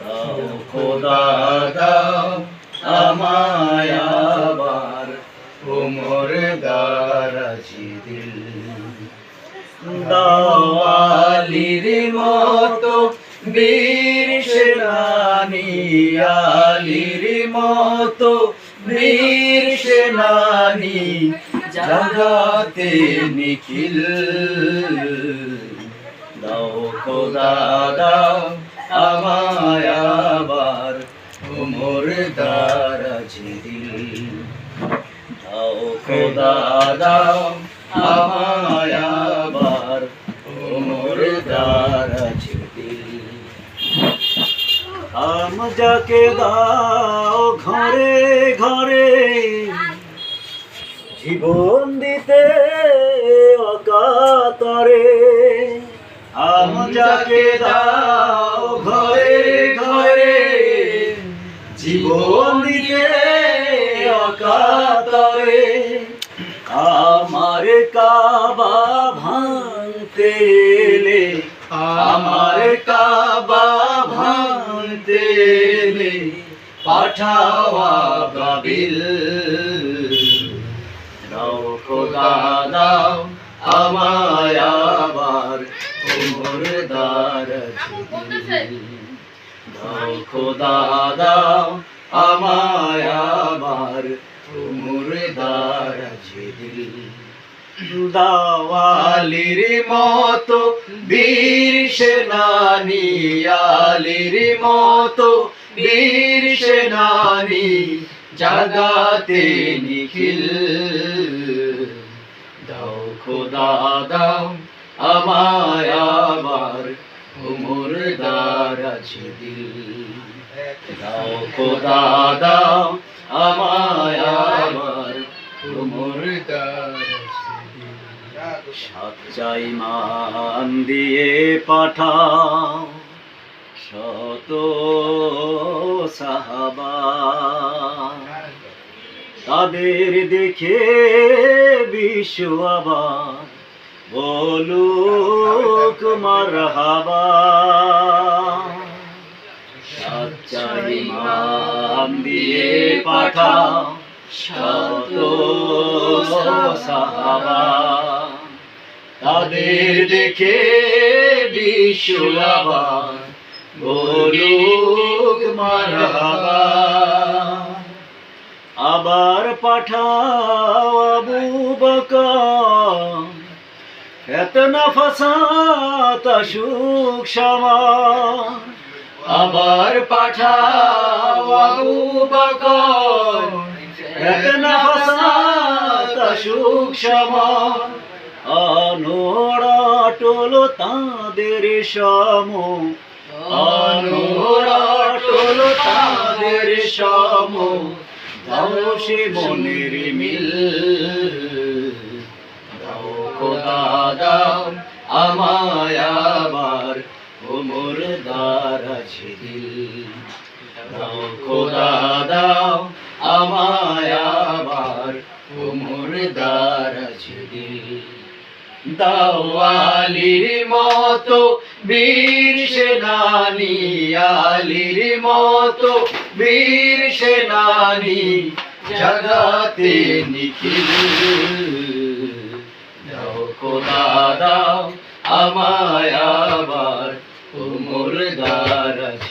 দাও খোদা, দাও আমায় আবার। ওমর দারাজি দিল দাও আলির মতো, বীর সেনানি, আলির মতো সেনানি জাগাতে নিখিল। দাও দাও আমায় আবার দারাজি দিল দাও খোদা দাও আমায় আবার উমর দারাজি দিল আম যাকে দাও ঘরে ঘরে জীবন দিতে অকাতরে। আম যাকে দাও ঘরে ঘরে, জীবন দিতে অকাতরে। আমার কাবা ভাঙতে এলে, আমার কাবা ভাঙতে এলে, পাঠাওয়া বাবিল দাও আমায় আবার উমর দার দাও খোদা দাও আমায় আবার উমর দার দাওয়ালির মতো বীর সেনানি আলির মতো বীর সেনানি জাগাতে নিখিল খোদা দাও আমায় আবার উমর দারাজ দিল। দাও খোদা দাও আমায় আবার উমর সচ্চাই মান দিয়ে পাঠাও। শত সাহাবা তাদের দেখে বিশ্ব আবার। বলুক মারহাবা। সচ্চাই মান দিয়ে পাঠাও শত তাদের দেখে বিশ্ব আবার। বলুক মারহাবা। আবার পাঠাও আবু বকর। এত নফসাত, সুখ সমান আবার পাঠাও আবু বকর। এত নফসাত, সুখ সমান অনোড়াটল তাদের সম। অনোড়াটল তাদের সম। দাও সে মনের মিল। দাও খোদা, দাও আমায় আবার ওমর দারাজ দিল। দাও খোদা, দাও আমায় দিল। দাওয়ালির মতো, বীর সেনানি, আলির মতো, বীর সেনানি, জগাতে নিখিল। দাও খোদা, দাও আমায় আবার উমর দারাজ